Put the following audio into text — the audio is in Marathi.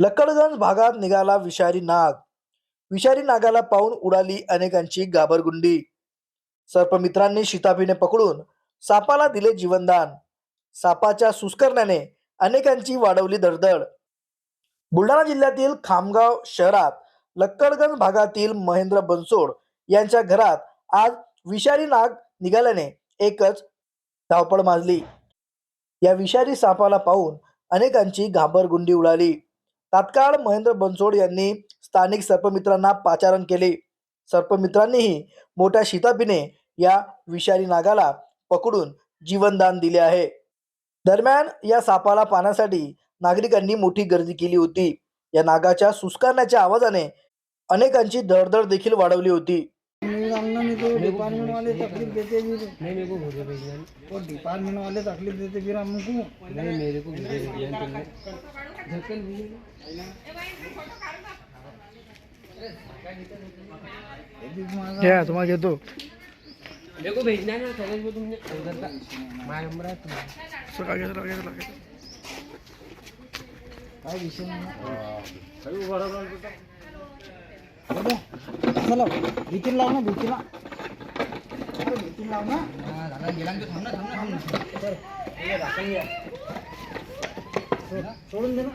लक्कडगंज भागात निघाला विषारी नाग. विषारी नागाला पाहून उडाली अनेकांची गाबरगुंडी सर्पमित्रांनी शिताफीने पकडून सापाला दिले जीवनदान. सापाच्या सुस्करण्याने अनेकांची वाढवली धडधड बुलढाणा जिल्ह्यातील खामगाव शहरात लक्कडगंज भागातील महेंद्र बनसोड यांच्या घरात आज विषारी नाग निघाल्याने एकच धावपळ माजली. या विषारी सापाला पाहून अनेकांची घाबरगुंडी उडाली. तात्काळ महेंद्र बनसोड यांनी स्थानिक सर्पमित्रांना पाचारण केले. सर्पमित्रांनीही मोठ्या शितापीने या विषारी नागाला पकडून जीवनदान दिले आहे. दरम्यान या सापाला पाहण्यासाठी नागरिकांनी मोठी गर्दी केली होती. या नागाच्या सुस्कारण्याच्या आवाजाने अनेकांची धडधड देखील वाढवली होती. डिपार्टमेंट वाले तकलीफ देते भी नहीं? मेरे को भेजो भैया वो डिपार्टमेंट वाले तकलीफ देते फिर हमको नहीं मेरे को भैया मांगा तुम्हाला घेतो को भेजना ना सगळे को तुमने उधर का माझा नंबर आहे तुम्हाला काय विषय नाही बघा, असं लाव भीतीला लाव ना भीतीला लाव ना। सो- सोडून दे ना.